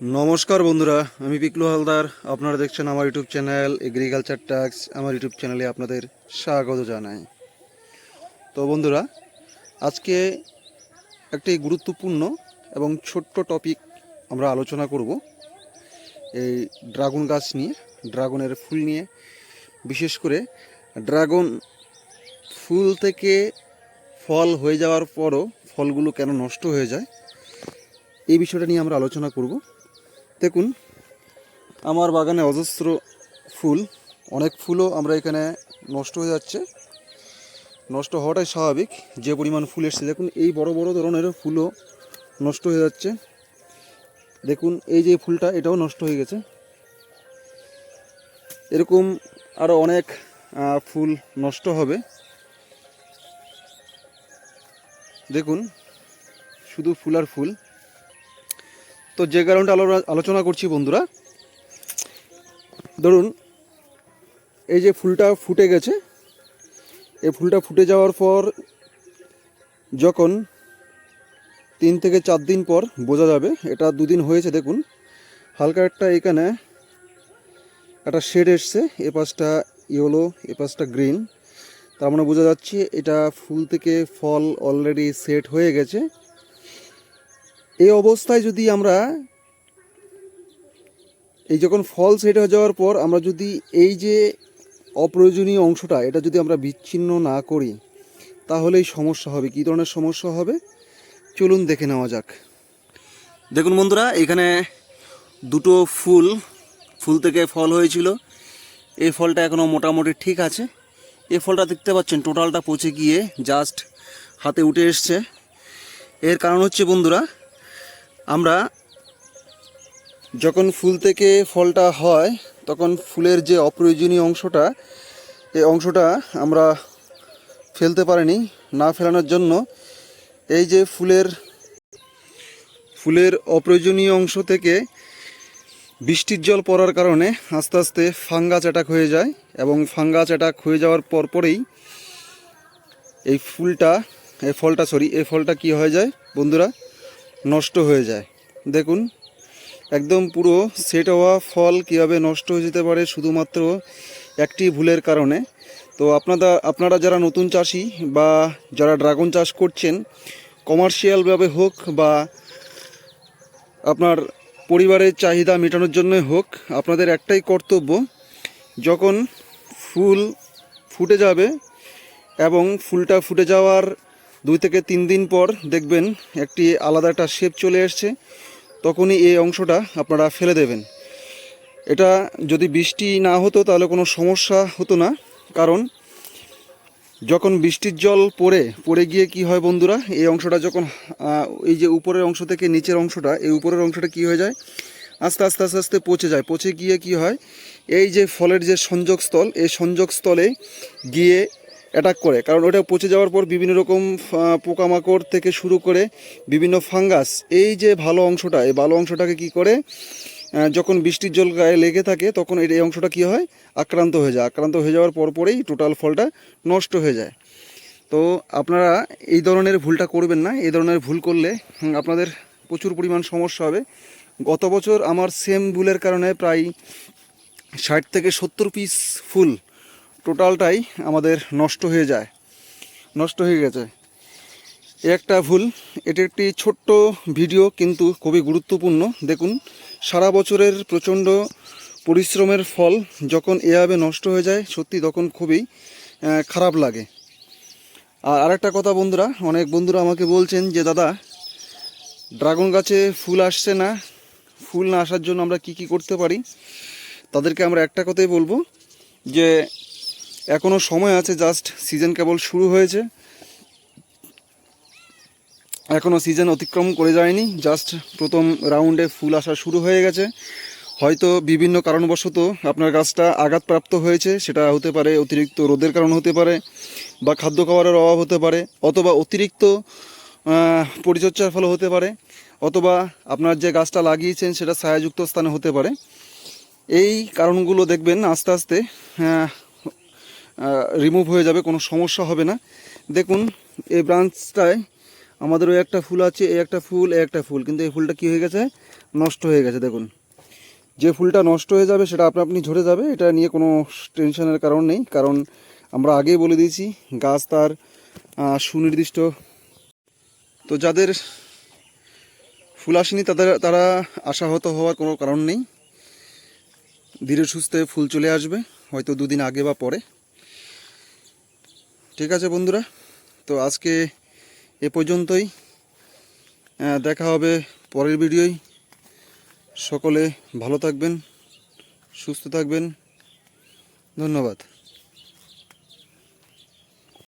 নমস্কার বন্ধুরা, আমি পিকলু হালদার। আপনারা দেখছেন আমার ইউটিউব চ্যানেল এগ্রিকালচার ট্যাক্স। আমার ইউটিউব চ্যানেলে আপনাদের স্বাগত জানাই। তো বন্ধুরা, আজকে একটি গুরুত্বপূর্ণ এবং ছোট্ট টপিক আমরা আলোচনা করব। এই ড্রাগন গাছ নিয়ে, ড্রাগনের ফুল নিয়ে। বিশেষ করে ড্রাগন ফুল থেকে ফল হয়ে যাওয়ার পরও ফলগুলো কেন নষ্ট হয়ে যায়, এই বিষয়টা নিয়ে আমরা আলোচনা করব। দেখুন, আমার বাগানে অজস্র ফুল, অনেক ফুলও আমরা এখানে নষ্ট হয়ে যাচ্ছে। নষ্ট হওয়াটাই স্বাভাবিক, যে পরিমাণ ফুল এসছে। দেখুন, এই বড় বড় ধরনের ফুলও নষ্ট হয়ে যাচ্ছে। দেখুন, এই যে ফুলটা, এটাও নষ্ট হয়ে গেছে। এরকম আরও অনেক ফুল নষ্ট হবে। দেখুন, শুধু ফুল আর ফুল। তো যে কারণটা আলো- আলোচনা করছি বন্ধুরা। ধরুন, এই যে ফুলটা ফুটে গেছে, এই ফুলটা ফুটে যাওয়ার পর যখন তিন থেকে চার দিন পর বোঝা যাবে, এটা দুদিন হয়েছে, দেখুন, হালকা একটা এখানে একটা শেড এসছে, এ পাশটা ইয়েলো, এ পাশটা গ্রিন। তার মানে বোঝা যাচ্ছে এটা ফুল থেকে ফল অলরেডি সেট হয়ে গেছে। এই অবস্থায় যদি আমরা এই যখন ফল সেট হয়ে যাওয়ার পর আমরা যদি এই যে অপ্রয়োজনীয় অংশটা, এটা যদি আমরা বিচ্ছিন্ন না করি তাহলেই সমস্যা হবে। কী ধরনের সমস্যা হবে? চলুন দেখে নেওয়া যাক। দেখুন বন্ধুরা, এখানে দুটো ফুল ফুল থেকে ফল হয়েছিল। এই ফলটা এখনও মোটামুটি ঠিক আছে। এই ফলটা দেখতে পাচ্ছেন, টোটালটা পচে গিয়ে জাস্ট হাতে উঠে এসছে। এর কারণ হচ্ছে বন্ধুরা আমরা যখন ফুল থেকে ফলটা হয়, তখন ফুলের যে অপ্রয়োজনীয় অংশটা এই অংশটা আমরা ফেলতে পারিনি, না ফেলানোর জন্য। এই যে ফুলের ফুলের অপ্রয়োজনীয় অংশ থেকে বৃষ্টির জল পড়ার কারণে আস্তে আস্তে ফাঙ্গাস অ্যাটাক হয়ে যায় এবং ফাঙ্গাস অ্যাটাক হয়ে যাওয়ার পর পরেই এই ফুলটা, এই ফলটা, সরি, এই ফলটা কি হয়ে যায়? বন্ধুরা নষ্ট হয়ে যায়। দেখুন, একদম পুরো সেট হওয়া ফল কীভাবে নষ্ট হয়ে যেতে পারে শুধুমাত্র একটি ভুলের কারণে। তো আপনারা আপনারা যারা নতুন চাষি বা যারা ড্রাগন চাষ করছেন কমার্শিয়ালভাবে হোক বা আপনার পরিবারের চাহিদা মেটানোর জন্যই হোক, আপনাদের একটাই কর্তব্য, যখন ফুল ফুটে যাবে এবং ফুলটা ফুটে যাওয়ার দুই থেকে তিন দিন পর দেখবেন একটি আলাদা একটা শেপ চলে এসছে, তখনই এই অংশটা আপনারা ফেলে দেবেন। এটা যদি বৃষ্টি না হতো তাহলে কোনো সমস্যা হতো না, কারণ যখন বৃষ্টির জল পড়ে পড়ে গিয়ে কি হয় বন্ধুরা, এই অংশটা যখন এই যে উপরের অংশ থেকে নিচের অংশটা, এই উপরের অংশটা কি হয়ে যায়? আস্তে আস্তে আস্তে আস্তে পচে যায়। পচে গিয়ে কি হয়? এই যে ফলের যে সংযোগস্থল, এই সংযোগস্থলে গিয়ে অ্যাটাক করে। কারণ ওটা পচে যাওয়ার পর বিভিন্ন রকম পোকামাকড় থেকে শুরু করে বিভিন্ন ফাঙ্গাস। এই যে ভালো অংশটা, এই ভালো অংশটাকে কি করে? যখন বৃষ্টির জল গায়ে লেগে থাকে, তখন এই অংশটা কি হয়? আক্রান্ত হয়ে যায়। আক্রান্ত হয়ে যাওয়ার পর পরেই টোটাল ফলটা নষ্ট হয়ে যায়। তো আপনারা এই ধরনের ভুলটা করবেন না। এই ধরনের ভুল করলে আপনাদের প্রচুর পরিমাণ সমস্যা হবে। গত বছর আমার সেম ভুলের কারণে প্রায় ষাট থেকে সত্তর পিস ফুল টোটালটাই আমাদের নষ্ট হয়ে যায়। নষ্ট হয়ে গেছে। এ একটা ভুল। এটি একটি ছোট্ট ভিডিও, কিন্তু খুবই গুরুত্বপূর্ণ। দেখুন, সারা বছরের প্রচণ্ড পরিশ্রমের ফল যখন এভাবে নষ্ট হয়ে যায়, সত্যি তখন খুবই খারাপ লাগে। আর আরেকটা কথা বন্ধুরা, অনেক বন্ধুরা আমাকে বলছেন যে, দাদা, ড্রাগন গাছে ফুল আসছে না? ফুল না আসার জন্য আমরা কি কি করতে পারি? তাদেরকে আমরা একটা কথাই বলব যে এখনও সময় আছে জাস্ট সিজন কেবল শুরু হয়েছে। এখনও সিজন অতিক্রম করে যায়নি জাস্ট প্রথম রাউন্ডে ফুল আসা শুরু হয়ে গেছে। হয়তো বিভিন্ন কারণবশত আপনার গাছটা আঘাতপ্রাপ্ত হয়েছে, সেটা হতে পারে অতিরিক্ত রোদের কারণ হতে পারে বা খাদ্য খাবারের অভাব হতে পারে, অথবা অতিরিক্ত পরিচর্যার ফলে হতে পারে, অথবা আপনার যে গাছটা লাগিয়েছেন সেটা ছায়াযুক্ত স্থানে হতে পারে। এই কারণগুলো দেখবেন আস্তে আস্তে রিমুভ হয়ে যাবে, কোনো সমস্যা হবে না। দেখুন, এই ব্রাঞ্চটায় আমাদের ওই একটা ফুল আছে, এই একটা ফুল, এই একটা ফুল। কিন্তু এই ফুলটা কি হয়ে গেছে? নষ্ট হয়ে গেছে, দেখুন। যে ফুলটা নষ্ট হয়ে যাবে, সেটা আপনা, আপনি ঝরে যাবে। এটা নিয়ে কোনো টেনশনের কারণ নেই, কারণ আমরা আগেই বলে দিয়েছি, গাছ তার সুনির্দিষ্ট। তো যাদের ফুল আসেনি, তাদের, তারা আশাহত হওয়ার কোনো কারণ নেই। ধীরে সুস্থে ফুল চলে আসবে, হয়তো দুদিন আগে বা পরে। ঠিক আছে বন্ধুরা, তো আজকে এ পর্যন্তই। দেখা হবে পরের ভিডিওই সকলে ভালো থাকবেন, সুস্থ থাকবেন। ধন্যবাদ।